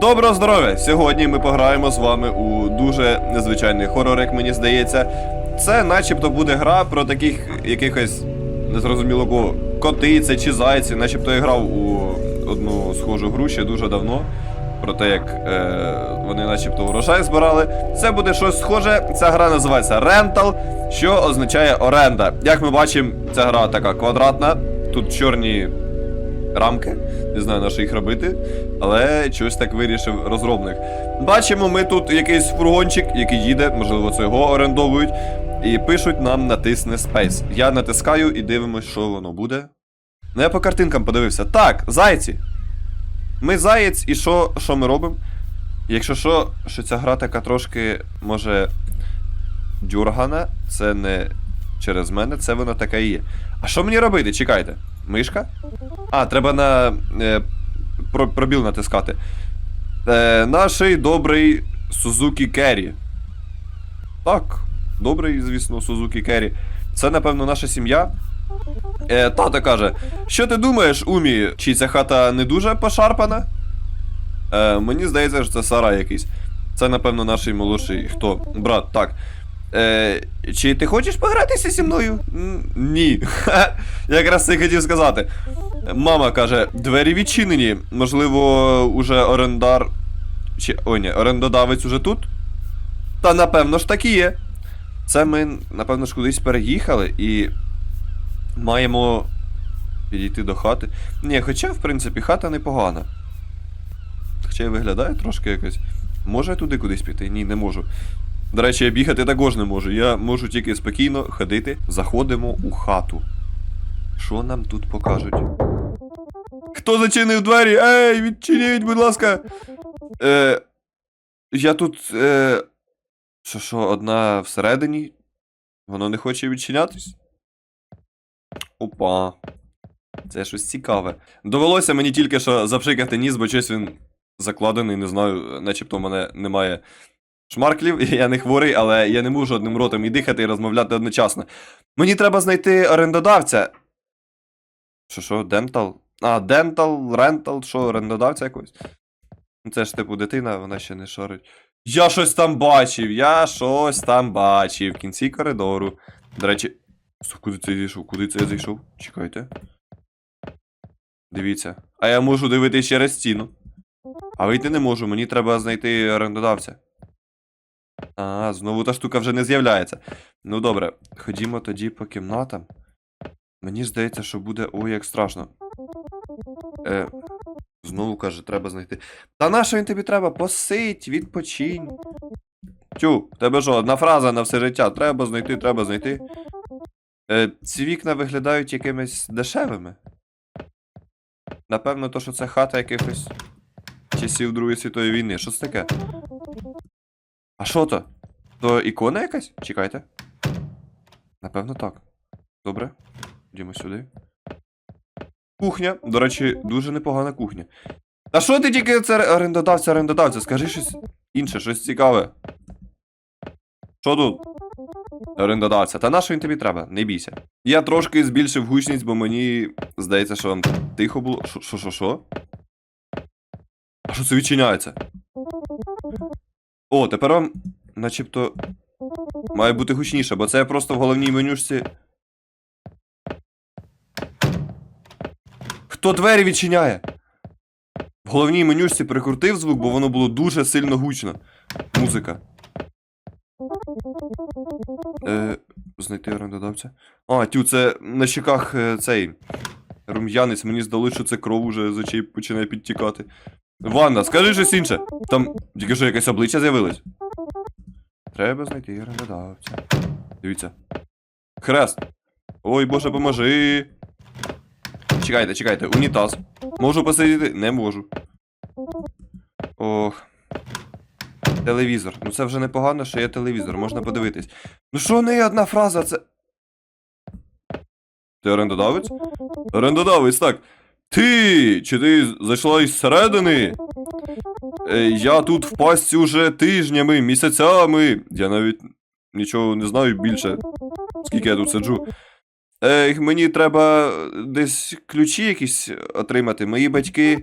Доброго здоров'я! Сьогодні ми пограємо з вами у дуже незвичайний хорор, як мені здається. Це начебто буде гра про таких якихось незрозуміло кого котиці чи зайці. Начебто я грав у одну схожу гру ще дуже давно. Про те, як е, вони начебто урожай збирали. Це буде щось схоже. Ця гра називається Rental, що означає оренда. Як ми бачимо, ця гра така квадратна. Тут чорні рамки. Не знаю, на що їх робити, але щось так вирішив розробник. Бачимо, ми тут якийсь фургончик, який їде, можливо, це його орендовують, і пишуть нам натисни Space. Я натискаю і дивимось, що воно буде. Ну, я по картинкам подивився. Так, зайці. Ми заєць, і що, що ми робимо? Якщо що, що ця гра така трошки, може, дюргана, це не через мене, це вона така і є. А що мені робити? Чекайте. Мишка? А, треба на е, про, пробіл натискати. Е, наший добрий Сузукі Керрі. Так, добрий, звісно, Сузукі Керрі. Це, напевно, наша сім'я. Е, тато каже: Що ти думаєш, Умі, чи ця хата не дуже пошарпана? Е, мені здається, що це сарай якийсь. Це, напевно, наш молодший хто? Брат, так. Е, чи ти хочеш погратися зі мною? Ні. Якраз це хотів сказати. Мама каже: двері відчинені. Можливо, уже орендар. Чи. Ой, ні, орендодавець уже тут? Та напевно ж так і є. Це ми, напевно ж, кудись переїхали і маємо підійти до хати. Ні, хоча, в принципі, хата непогана. Хоча й виглядає трошки якось. Може я туди кудись піти? Ні, не можу. До речі, я бігати також не можу. Я можу тільки спокійно ходити. Заходимо у хату. Що нам тут покажуть? Хто зачинив двері? Ей, відчиніть, будь ласка. Е, я тут. Е, що, що, одна всередині? Воно не хоче відчинятись? Опа. Це щось цікаве. Довелося мені тільки що запшикати ніс, бо щось він закладений, не знаю, начебто в мене немає шмарклів, я не хворий, але я не можу одним ротом і дихати, і розмовляти одночасно. Мені треба знайти орендодавця. Що, що, дентал? А, дентал, рентал, що, орендодавця якогось? Ну, Це ж типу дитина, вона ще не шарить. Я щось там бачив, я щось там бачив в кінці коридору. До речі, куди це я зайшов? Куди це я зайшов? Чекайте. Дивіться. А я можу дивитися через стіну. А вийти не можу, мені треба знайти орендодавця. А, знову та штука вже не з'являється. Ну добре, ходімо тоді по кімнатам. Мені здається, що буде ой як страшно. Е, знову каже, треба знайти. Та на що він тобі треба? Посидь, відпочинь. Тю, в тебе що, одна фраза на все життя. Треба знайти, треба знайти. Е, ці вікна виглядають якимись дешевими. Напевно, то, що це хата якихось часів Другої світової війни. Що це таке? А що то? То ікона якась? Чекайте. Напевно, так. Добре. Йдемо сюди. Кухня. До речі, дуже непогана кухня. Та що ти тільки це орендодавця, орендодавця? Скажи щось інше, щось цікаве. Що тут? Орендодавця. Та на що він тобі треба? Не бійся. Я трошки збільшив гучність, бо мені здається, що вам тихо було. Що, що, що? А що це відчиняється? О, тепер вам начебто має бути гучніше, бо це просто в головній менюшці. Хто двері відчиняє? В головній менюшці прикрутив звук, бо воно було дуже сильно гучно. Музика. Е, знайти орендодавця. А, тю, це на щеках е, цей рум'янець. Мені здалося, що це кров уже з очей починає підтікати. Ванна, скажи щось інше. Там тільки що якесь обличчя з'явилось. Треба знайти орендодавця. Дивіться. Хрест. Ой, боже, поможи. Чекайте, чекайте, унітаз. Можу посидіти? Не можу. Ох. Телевізор. Ну це вже непогано, що є телевізор, можна подивитись. Ну що не є одна фраза, це. Ти орендодавець? Орендодавець, так. Ти! Чи ти зайшла із середини? Е, я тут в пастці уже тижнями, місяцями. Я навіть нічого не знаю більше, скільки я тут сиджу. Е, мені треба десь ключі якісь отримати. Мої батьки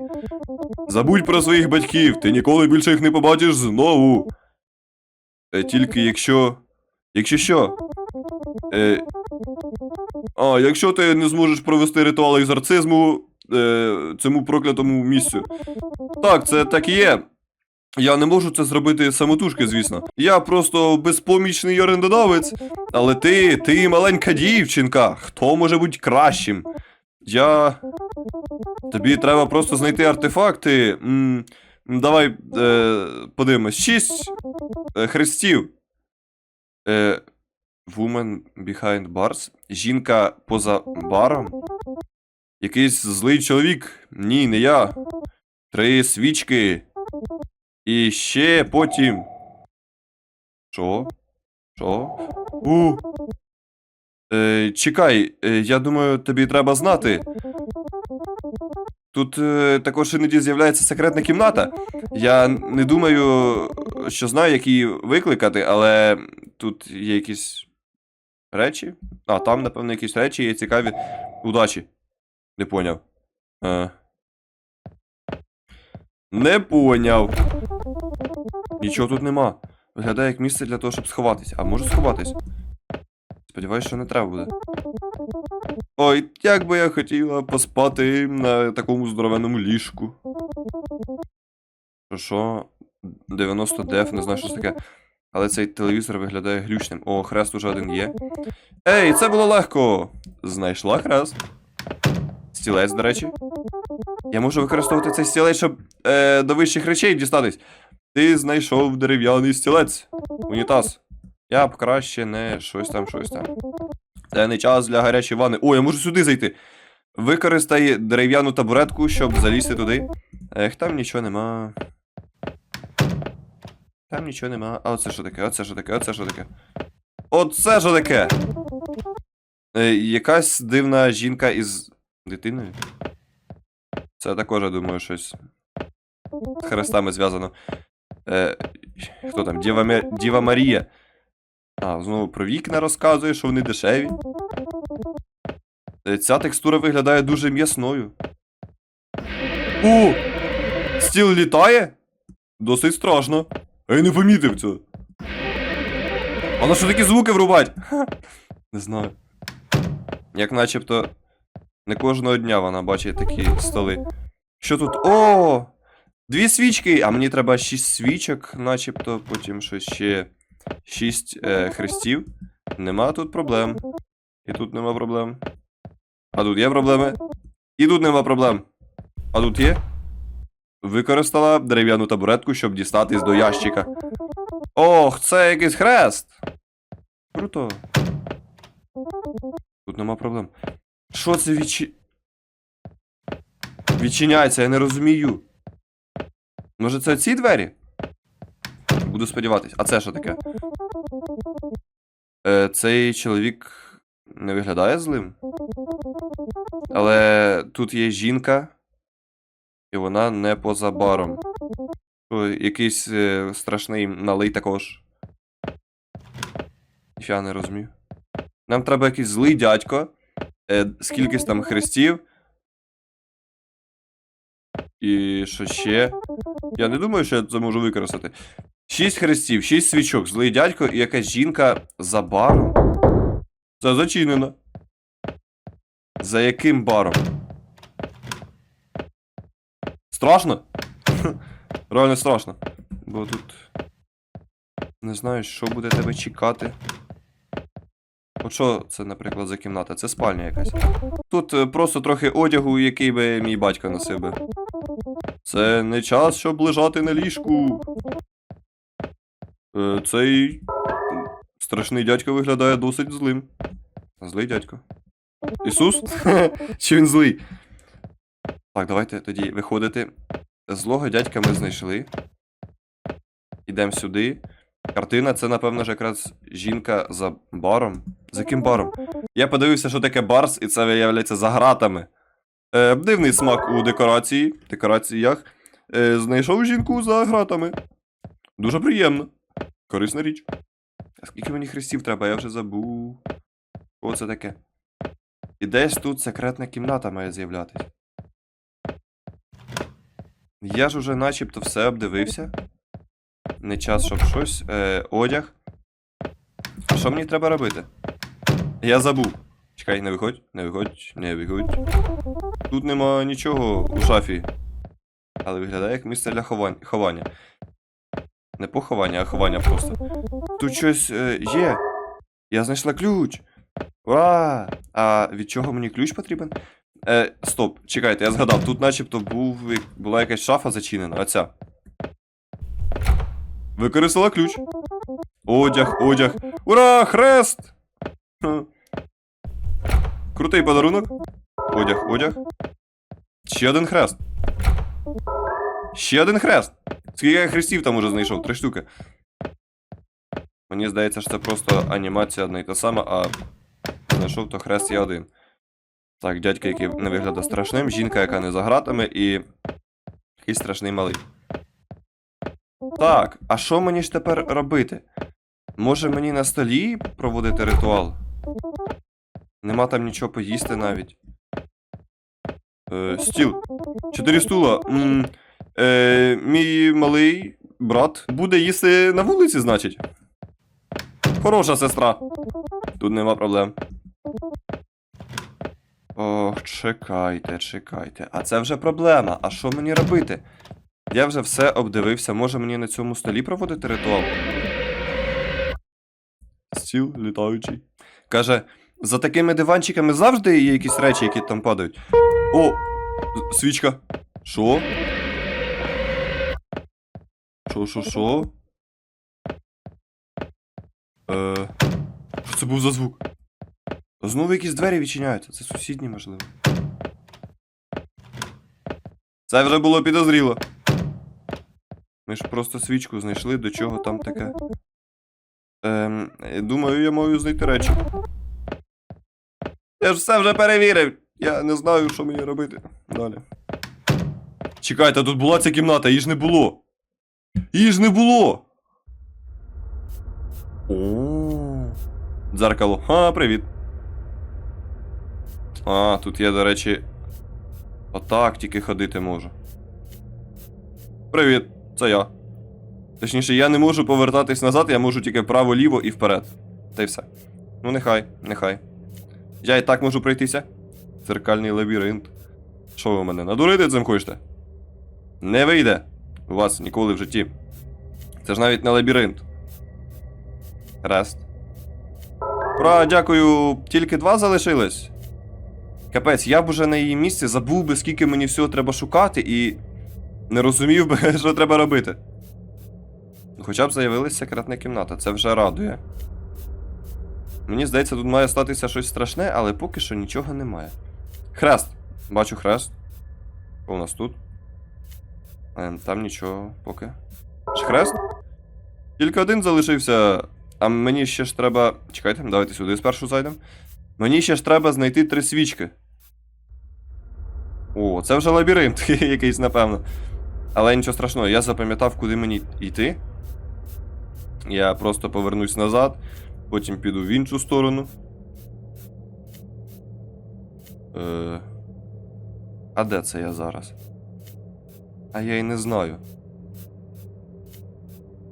Забудь про своїх батьків, ти ніколи більше їх не побачиш знову. Е, тільки якщо. Якщо що? Е, а, якщо ти не зможеш провести ритуал екзорцизму е, цьому проклятому місцю. Так, це так і є. Я не можу це зробити самотужки, звісно. Я просто безпомічний орендодавець. Але ти, ти маленька дівчинка. Хто може бути кращим? Я. Тобі треба просто знайти артефакти. М, давай е, подивимось. Шість е, хрестів. Е, woman behind bars. Жінка поза баром. Якийсь злий чоловік. Ні, не я. Три свічки. І ще потім. Що? Що? У. Е, чекай, е, я думаю, тобі треба знати. Тут е, також іноді з'являється секретна кімната. Я не думаю, що знаю, як її викликати, але тут є якісь речі. А, там, напевно, якісь речі є цікаві. Удачі. Не поняв. Е. Не поняв. Нічого тут нема. Виглядає як місце для того, щоб сховатись. А можу сховатись? Сподіваюсь, що не треба буде. Ой, як би я хотіла поспати на такому здоровенному ліжку. Що, що? 90 деф, не знаю, що це таке. Але цей телевізор виглядає глючним. О, хрест уже один є. Ей, це було легко! Знайшла хрест. Стілець, до речі. Я можу використовувати цей стілець, щоб е, до вищих речей дістатись. Ти знайшов дерев'яний стілець. Унітаз. Я б краще не щось там, щось там. Це не час для гарячої ванни. О, я можу сюди зайти. Використай дерев'яну табуретку, щоб залізти туди. Ех, там нічого нема. Там нічого нема. А оце що таке? Оце що таке? Оце що таке? Оце що таке? Е, якась дивна жінка із дитиною. Це також, я думаю, щось з хрестами зв'язано. Е, хто там? Діва, Мя- Діва Марія. А, знову про вікна розказує, що вони дешеві. Е, Ця текстура виглядає дуже м'ясною. О! Стіл літає? Досить страшно. А я не помітив цього. А що такі звуки врубать? Не знаю. Як начебто не кожного дня вона бачить такі столи. Що тут? О! Дві свічки! А мені треба шість свічок, начебто, потім щось ще. Шість е, хрестів. Нема тут проблем. І тут нема проблем. А тут є проблеми. І тут нема проблем. А тут є? Використала дерев'яну табуретку, щоб дістатись до ящика. Ох, це якийсь хрест. Круто. Тут нема проблем. Що це відчі... Відчиняється, я не розумію. Може, це ці двері? Буду сподіватись. А це що таке? Е, цей чоловік не виглядає злим. Але тут є жінка, і вона не поза баром. Якийсь е, страшний налий також. Я не розумію. Нам треба якийсь злий дядько. Е, скількись там хрестів. І що ще? Я не думаю, що я це можу використати. Шість хрестів, шість свічок, злий дядько і якась жінка за баром. Це зачинено. За яким баром? Страшно? Реально страшно. Бо тут. Не знаю, що буде тебе чекати. От що це, наприклад, за кімната? Це спальня якась. Тут е, просто трохи одягу, який би мій батько носив би. Це не час, щоб лежати на ліжку. Е, Цей страшний дядько виглядає досить злим. Злий дядько. Ісус? Чи він злий? Так, давайте тоді виходити. Злого дядька ми знайшли. Ідемо сюди. Картина це, напевно ж, якраз жінка за баром. За яким баром? Я подивився, що таке барс, і це виявляється за гратами. Е, дивний смак у декорації, декораціях. Е, знайшов жінку за гратами. Дуже приємно. Корисна річ. А скільки мені хрестів треба, я вже забув. Що це таке? І десь тут секретна кімната має з'являтись. Я ж уже начебто все обдивився. Не час, щоб щось. Е, одяг. Що мені треба робити? Я забув. Чекай, не виходь, не виходь, не виходь. Тут нема нічого у шафі. Але виглядає як місце для ховання. Не поховання, а ховання просто. Тут щось е, є. Я знайшла ключ. Ура! А від чого мені ключ потрібен? Е, стоп, чекайте, я згадав, тут начебто був, була якась шафа зачинена, оця. Використала ключ. Одяг, одяг. Ура! Хрест! Крутий подарунок. Одяг, одяг. Ще один хрест. Ще один хрест. Скільки я хрестів там уже знайшов? Три штуки. Мені здається, що це просто анімація одна і та сама, а знайшов то хрест є один. Так, дядька, який не виглядає страшним, жінка, яка не за гратами, і. якийсь страшний малий. Так, а що мені ж тепер робити? Може мені на столі проводити ритуал? Нема там нічого поїсти навіть. Е, стіл. Чотири стула. М, е, мій малий брат буде їсти на вулиці, значить. Хороша сестра. Тут нема проблем. Ох, чекайте, чекайте. А це вже проблема. А що мені робити? Я вже все обдивився. Може мені на цьому столі проводити ритуал? Стіл літаючий. Каже, за такими диванчиками завжди є якісь речі, які там падають. О! Свічка. Що? Що, що, що? Е. Що це був за звук? Знову якісь двері відчиняються. Це сусідні, можливо. Це вже було підозріло. Ми ж просто свічку знайшли, до чого там таке. Ем, думаю, я маю знайти речі. Я ж все вже перевірив. Я не знаю, що мені робити. Далі. Чекайте, тут була ця кімната, її ж не було. Її ж не було. О. Дзеркало. А, привіт. А, тут я, до речі. Отак тільки ходити можу. Привіт, це я. Точніше, я не можу повертатись назад, я можу тільки вправо-ліво і вперед. Та й все. Ну, нехай, нехай. Я і так можу пройтися. Дзеркальний лабіринт. Що ви мене надурити цим хочете? Не вийде. У вас ніколи в житті. Це ж навіть не лабіринт. Рест. Ура, дякую. Тільки два залишилось. Капець, я б уже на її місці забув би, скільки мені всього треба шукати, і не розумів би, що треба робити. Хоча б з'явилася секретна кімната, це вже радує. Мені здається, тут має статися щось страшне, але поки що нічого немає. Хрест. Бачу хрест. Що у нас тут? Ем, там нічого поки. Ж хрест? Тільки один залишився. А мені ще ж треба. Чекайте, давайте сюди спершу зайдемо. Мені ще ж треба знайти три свічки. О, це вже лабіринт якийсь, напевно. Але нічого страшного, я запам'ятав, куди мені йти. Я просто повернусь назад, потім піду в іншу сторону. Е... А де це я зараз? А я й не знаю.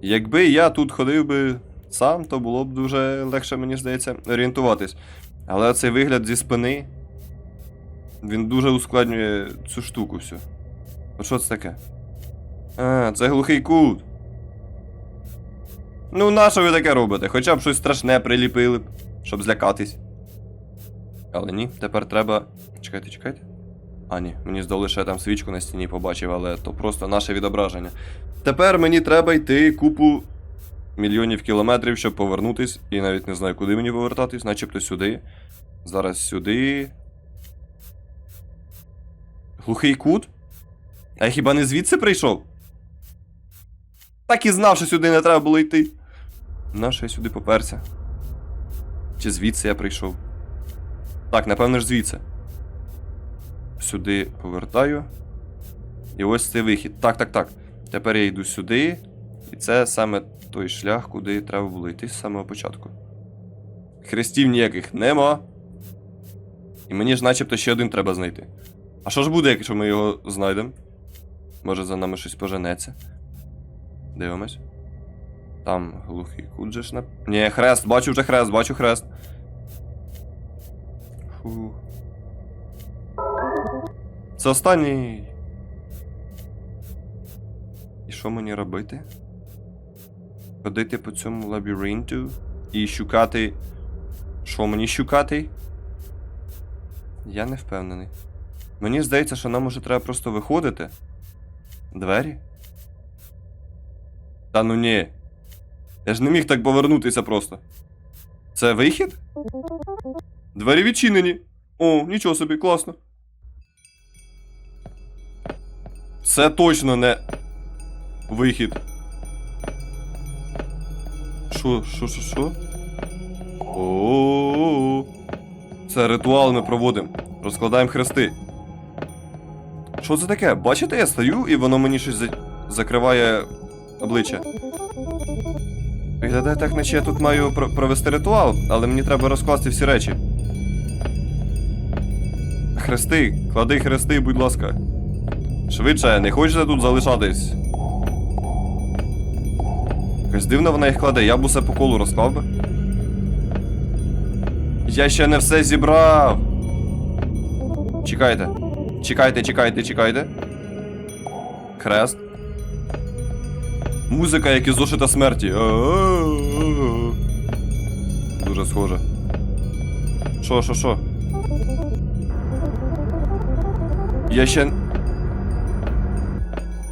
Якби я тут ходив би сам, то було б дуже легше, мені здається, орієнтуватись. Але цей вигляд зі спини. Він дуже ускладнює цю штуку всю. От що це таке? А, це глухий кут. Ну, на що ви таке робите? Хоча б щось страшне приліпили б, щоб злякатись. Але ні, тепер треба. Чекайте, чекайте. А, ні, мені здалося, що я там свічку на стіні побачив, але то просто наше відображення. Тепер мені треба йти купу мільйонів кілометрів, щоб повернутись. І навіть не знаю, куди мені повертатись, начебто сюди. Зараз сюди. Глухий кут? А я хіба не звідси прийшов? Так і знав, що сюди не треба було йти. Нащо я сюди поперся? Чи звідси я прийшов? Так, напевно ж звідси. Сюди повертаю. І ось цей вихід. Так, так, так. Тепер я йду сюди. І це саме той шлях, куди треба було йти з самого початку. Хрестів ніяких нема. І мені ж начебто ще один треба знайти. А що ж буде, якщо ми його знайдемо? Може за нами щось поженеться. Дивимось. Там глухий кут же ж на. Ні, хрест, бачу вже хрест, бачу хрест. Фу. Це останній. І що мені робити? Ходити по цьому лабіринту і шукати. Що мені шукати? Я не впевнений. Мені здається, що нам уже треба просто виходити. Двері? Та ну ні. Я ж не міг так повернутися просто. Це вихід? Двері відчинені. О, нічого собі, класно. Це точно не вихід. Що, що, що, що? О. Це ритуал ми проводимо. Розкладаємо хрести. Що це таке? Бачите, я стою і воно мені щось за... закриває обличчя. Виглядає так, наче я тут маю про- провести ритуал, але мені треба розкласти всі речі. Хрести, клади хрести, будь ласка. Швидше, не хочете тут залишатись. Якось дивно вона їх кладе, я б усе по колу розклав би. Я ще не все зібрав. Чекайте. Чекайте, чекайте, чекайте. Хрест. Музика, як із зошита смерті. Дуже схоже. Що, що, що? Я ще.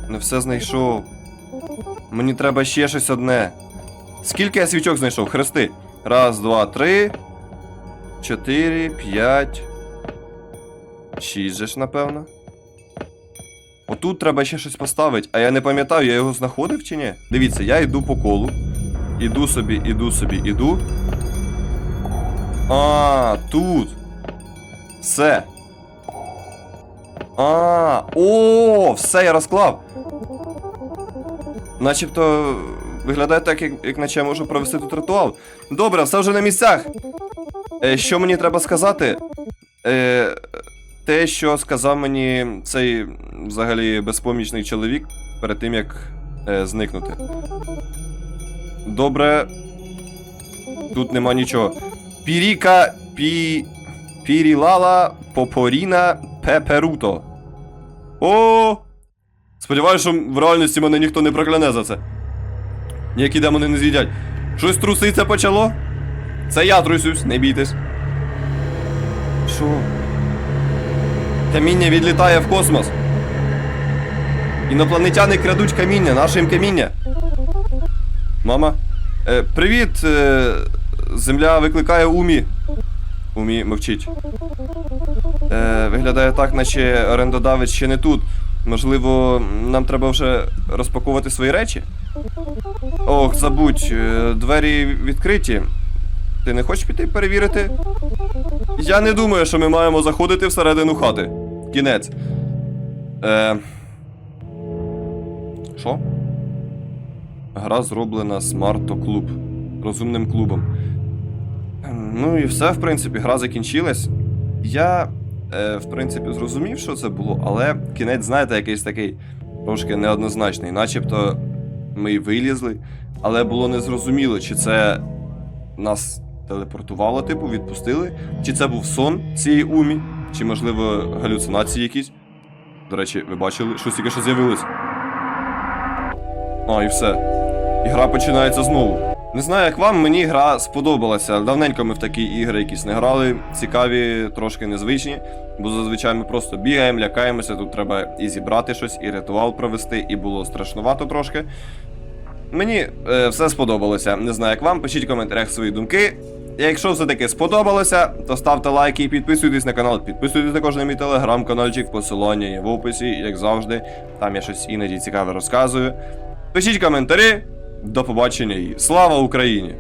Не все знайшов. Мені треба ще щось одне. Скільки я свічок знайшов? Хрести. Раз, два, три. Чотири, п'ять. Шість же ж, напевно. Отут треба ще щось поставити, а я не пам'ятаю, я його знаходив чи ні? Дивіться, я йду по колу. Іду собі, іду собі, іду. А, тут. Все. А, о, все, я розклав. Начебто виглядає так, як, як наче я можу провести тут ритуал. Добре, все вже на місцях. Е, що мені треба сказати? Е, те, що сказав мені цей взагалі безпомічний чоловік перед тим, як е, зникнути. Добре. Тут нема нічого. Піріка пі. Пірілала Попоріна Пеперуто. О! Сподіваюсь, що в реальності мене ніхто не прокляне за це. Ніякі демони не з'їдять. Щось труситься почало? Це я трусюсь, не бійтесь. Що? Каміння відлітає в космос. Інопланетяни крадуть каміння, наше їм каміння. Мама. Е, привіт. Е, земля викликає Умі. Умі мовчить. Е, виглядає так, наче орендодавець ще не тут. Можливо, нам треба вже розпаковувати свої речі? Ох, забудь, е, двері відкриті. Ти не хочеш піти перевірити? Я не думаю, що ми маємо заходити всередину хати. Кінець. Е... Що? Гра зроблена Смарто Клуб. Розумним клубом. Ну і все, в принципі, гра закінчилась. Я, е, в принципі, зрозумів, що це було, але кінець, знаєте, якийсь такий трошки неоднозначний. Начебто ми й вилізли, але було незрозуміло, чи це нас телепортувало, типу, відпустили, чи це був сон цієї умі, чи, можливо, галюцинації якісь. До речі, ви бачили, щось тільки що з'явилось. А, і все. І гра починається знову. Не знаю, як вам, мені гра сподобалася. Давненько ми в такі ігри якісь не грали. Цікаві, трошки незвичні. Бо зазвичай ми просто бігаємо, лякаємося. Тут треба і зібрати щось, і ритуал провести, і було страшнувато трошки. Мені е, все сподобалося. Не знаю, як вам. Пишіть в коментарях свої думки. Якщо все-таки сподобалося, то ставте лайки і підписуйтесь на канал. Підписуйтесь також на мій телеграм-каналчик, посилання є в описі, як завжди. Там я щось іноді цікаве розказую. Пишіть коментарі. До побачення і слава Україні!